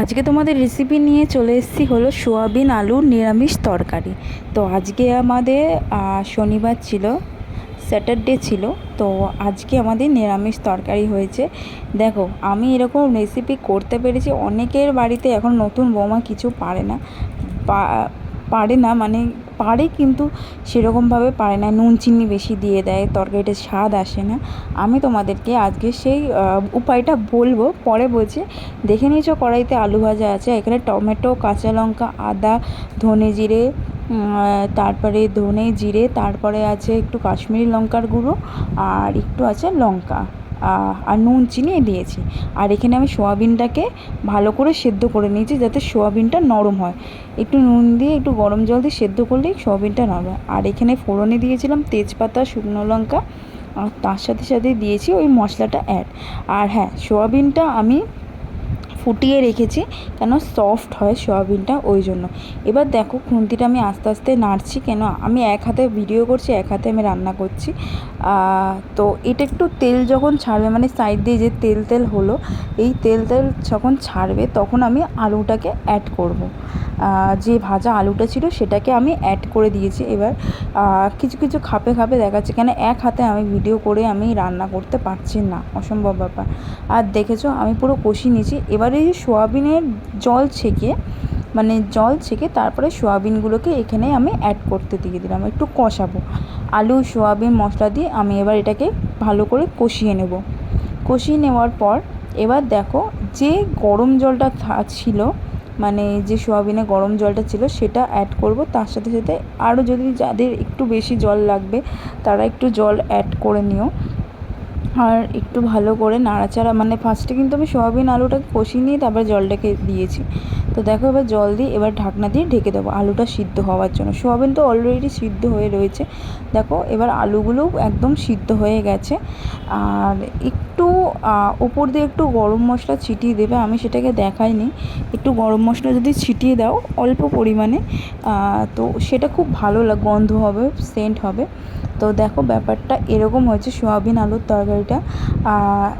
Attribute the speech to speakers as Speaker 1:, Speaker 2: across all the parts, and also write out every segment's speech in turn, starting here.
Speaker 1: আজকে তোমাদের রেসিপি নিয়ে চলে এসেছি হলো সোয়াবিন আলুর নিরামিষ তরকারি। তো আজকে আমাদের শনিবার ছিল স্যাটারডে ছিল, তো আজকে আমাদের নিরামিষ তরকারি হয়েছে। দেখো, আমি এরকম রেসিপি করতে পেরেছি, অনেকের বাড়িতে এখন নতুন বৌমা কিছু পারে না। পারে না মানে পারে কিন্তু সেরকমভাবে পারে না। নুন, চিনি বেশি দিয়ে দেয় তরকারিটা স্বাদ আসে না। আমি তোমাদেরকে আজকে সেই উপায়টা বলব। পরে বলছি, দেখে নিয়েছো কড়াইতে আলু ভাজা আছে, এখানে টমেটো, কাঁচা লঙ্কা, আদা, ধনে জিরে তারপরে ধনে জিরে, তারপরে আছে একটু কাশ্মীরি লঙ্কার গুঁড়ো, আর একটু আছে লঙ্কা। আর নুন চিনি দিয়েছি। আর এখানে আমি সোয়াবিনটাকে ভালো করে সেদ্ধ করে নিয়েছি যাতে সোয়াবিনটা নরম হয়। একটু নুন দিয়ে একটু গরম জল দিয়ে সেদ্ধ করলেই সোয়াবিনটা নরম হয়। আর এখানে ফোড়নে দিয়েছিলাম তেজপাতা, শুকনো লঙ্কা, আর তার সাথে সাথে দিয়েছি ওই মশলাটা অ্যাড আর হ্যাঁ সোয়াবিনটা আমি ফুটিয়ে রেখেছি কেন সফট হয় সোয়াবিনটা ওই জন্য। এবার দেখো খুন্তিটা আমি আস্তে আস্তে নাড়ছি কেন? আমি এক হাতে ভিডিও করছি, এক হাতে আমি রান্না করছি। তো এটা একটু তেল যখন ছাড়বে মানে সাইড দিয়ে যে তেল তেল হলো, এই তেল তেল যখন ছাড়বে তখন আমি আলুটাকে অ্যাড করব। যে ভাজা আলুটা ছিল সেটাকে আমি অ্যাড করে দিয়েছি। এবার কিছু কিছু খাপে খাপে দেখাচ্ছে কেন এক হাতে আমি ভিডিও করে আমি রান্না করতে পারছি না। অসম্ভব ব্যাপার। আর দেখেছ আমি পুরো কষিয়ে নিয়েছি। এবারে এই সোয়াবিনের জল ছেঁকে মানে জল ছেঁকে তারপরে সোয়াবিনগুলোকে এখানে আমি অ্যাড করতে দিয়ে দিলাম, একটু কষাবো। আলু, সোয়াবিন, মশলা দিয়ে আমি এবার এটাকে ভালো করে কষিয়ে নেব। কষিয়ে নেওয়ার পর এবার দেখো যে গরম জলটা ছিল মানে যে সোয়াবিনে গরম জলটা ছিল সেটা অ্যাড করব। তার সাথে সাথে আরও যদি যাদের একটু বেশি জল লাগবে তারা একটু জল অ্যাড করে নিও। আর একটু ভালো করে নাড়াচাড়া মানে ফার্স্টে কিন্তু আমি সোয়াবিন আলুটাকে কষিয়ে নিয়ে তারপরে জলটাকে দিয়েছি। তো দেখো এবার জল দিয়ে এবার ঢাকনা দিয়ে ঢেকে দেবো। আলুটা সিদ্ধ হওয়ার জন্য। সোয়াবিন তো অলরেডি সিদ্ধ হয়ে রয়েছে। দেখো এবার আলুগুলোও একদম সিদ্ধ হয়ে গেছে। আর একটু ওপর দিয়ে একটু গরম মশলা ছিটিয়ে দেবে। আমি সেটাকে দেখাইনি। একটু গরম মশলা যদি ছিটিয়ে দাও অল্প পরিমাণে তো সেটা খুব ভালো লাগ গন্ধ হবে সেন্ট হবে। তো দেখো ব্যাপারটা এরকম হয়েছে সোয়াবিন আলুর তরকারিটা।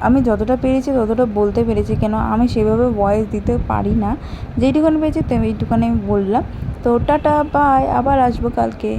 Speaker 1: আমি যতটা পেরেছি ততটা বলতে পেরেছি। কেন আমি সেভাবে ভয়েস দিতে পারি না। যেইটুখানি তো এই দোকানে আমি বললাম। তো টাটা বাই আবার আসব কালকে।